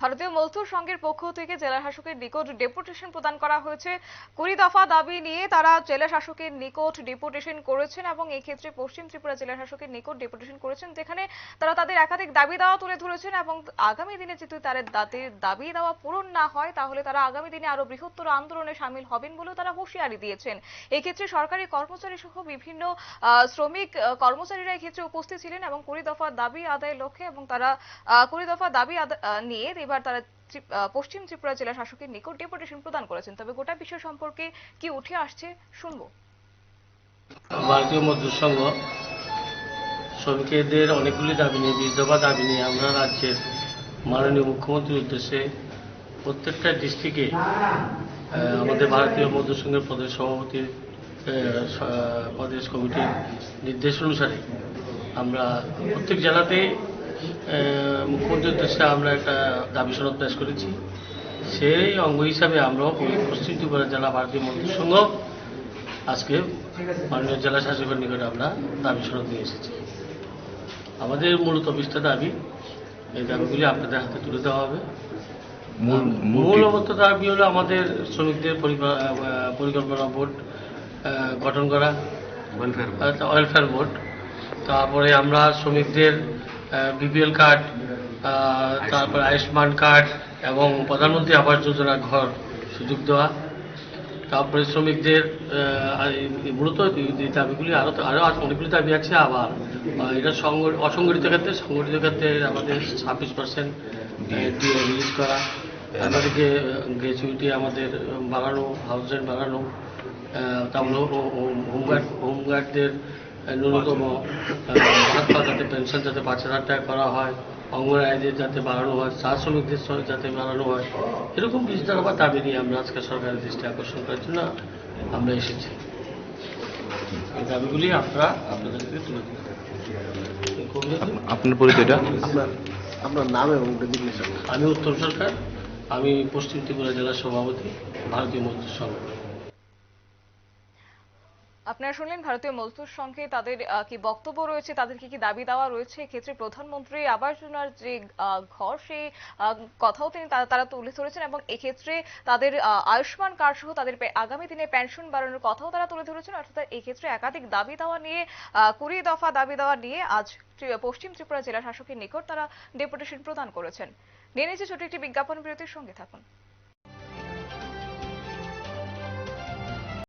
ভারতীয় মজদুর সংঘের পক্ষ থেকে জেলা শাসকের নিকট ডেপুটেশন প্রদান করা হয়েছে। কুড়ি দফা দাবি নিয়ে তারা জেলা শাসকের নিকট ডেপুটেশন করেছেন এবং এই ক্ষেত্রে পশ্চিম ত্রিপুরা জেলা শাসকের নিকট ডেপুটেশন করেছেন, যেখানে তারা তাদের একাধিক দাবি দাওয়া তুলে ধরেছেন এবং আগামী দিনে যদি তাদের তাদের দাবি দাওয়া পূরণ না হয়, তাহলে তারা আগামী দিনে আরও বৃহত্তর আন্দোলনে সামিল হবেন বলেও তারা হুঁশিয়ারি দিয়েছেন। এই ক্ষেত্রে সরকারি কর্মচারী সহ বিভিন্ন শ্রমিক কর্মচারীরা এই ক্ষেত্রে উপস্থিত ছিলেন এবং কুড়ি দফা দাবি আদায়ের লক্ষ্যে এবং তারা কুড়ি দফা দাবি নিয়ে এবার তারা পশ্চিম ত্রিপুরা জেলা শাসকের নিকট ডেপুটেশন প্রদান করেছেন। তবে গোটা বিষয় সম্পর্কে কি উঠে আসছে শুনব। ভারতীয় মজদুর সংঘ শ্রমিকদের অনেকগুলি দাবি নিয়ে বিশ দফা দাবি নিয়ে আমরা রাজ্যের মাননীয় মুখ্যমন্ত্রীর উদ্দেশ্যে প্রত্যেকটা ডিস্ট্রিক্টে আমাদের ভারতীয় মজদুর সংঘের প্রদেশ সভাপতির আহ, প্রদেশ কমিটির নির্দেশ অনুসারে আমরা প্রত্যেক জেলাতে মুখ্যমন্ত্রীর উদ্দেশ্যে আমরা একটা দাবি সনদ পেশ করেছি। সেই অঙ্গ হিসাবে আমরাও পশ্চিম ত্রিপুরা জেলা ভারতীয় মজদুর সংঘ আজকে মাননীয় জেলা শাসকের নিকটে আমরা দাবি সনদ নিয়ে এসেছি। আমাদের মূলত বিশটা দাবি এই দাবিগুলি আপনাদের হাতে তুলে দেওয়া হবে। মূল মূল দাবি হলো আমাদের শ্রমিকদের পরিকল্পনা বোর্ড গঠন করা। Welfare board. তারপরে আমরা শ্রমিকদের বিপিএল কার্ড তারপর আয়ুষ্মান কার্ড এবং প্রধানমন্ত্রী আবাস যোজনা ঘর সুযোগ দেওয়া। তারপরে শ্রমিকদের মূলত এই দাবিগুলি আরও আরও অনেকগুলি দাবি আছে আবার। এটা সংগ- অসংগঠিত ক্ষেত্রে, সংগঠিত ক্ষেত্রে আমাদের ছাব্বিশ পার্সেন্ট দিয়ে রিলিজ করা। তাদেরকে গ্র্যাচুইটি আমাদের বাড়ানো হাউস রেন্ট বাড়ানো তারপরে হোমগার্ড হোমগার্ডদের ন্যূনতম ভাতা যাতে পেনশন যাতে পাঁচ হাজার টাকা করা হয় অঙ্গনারীদের যাতে বাড়ানো হয় চা শ্রমিকদের যাতে বাড়ানো হয় এরকম বিশ দফা দাবি নিয়ে আমরা আজকে সরকারের দৃষ্টি আকর্ষণ করার জন্য আমরা এসেছি। এই দাবিগুলি আপনারা আপনাদেরকে তুলে দিন আপনার পরিচয়টা? আপনার আপনার নাম এবং আমি উত্তম সরকার আমি পশ্চিম ত্রিপুরা জেলার সভাপতি ভারতীয় মজদুর সংঘ আপনারা শুনলেন ভারতীয় মজদুর সংঘে তাদের কি বক্তব্য রয়েছে, তাদের কি কি দাবি দেওয়া রয়েছে? এক্ষেত্রে প্রধানমন্ত্রী আবাস যোজনার যে ঘর, সেই কথাও তিনি তারা তুলে ধরেছেন এবং এক্ষেত্রে তাদের আয়ুষ্মান কার্ড সহ তাদের আগামী দিনে পেনশন বাড়ানোর কথাও তারা তুলে ধরেছেন। অর্থাৎ এই ক্ষেত্রে একাধিক দাবি দেওয়া নিয়ে কুড়ি দফা দাবি দেওয়া নিয়ে আজ পশ্চিম ত্রিপুরা জেলা শাসকের নিকট তারা ডেপুটেশন প্রদান করেছেন। নিয়ে নিচ্ছে ছোট একটি বিজ্ঞাপন বিরতির সঙ্গে থাকুন।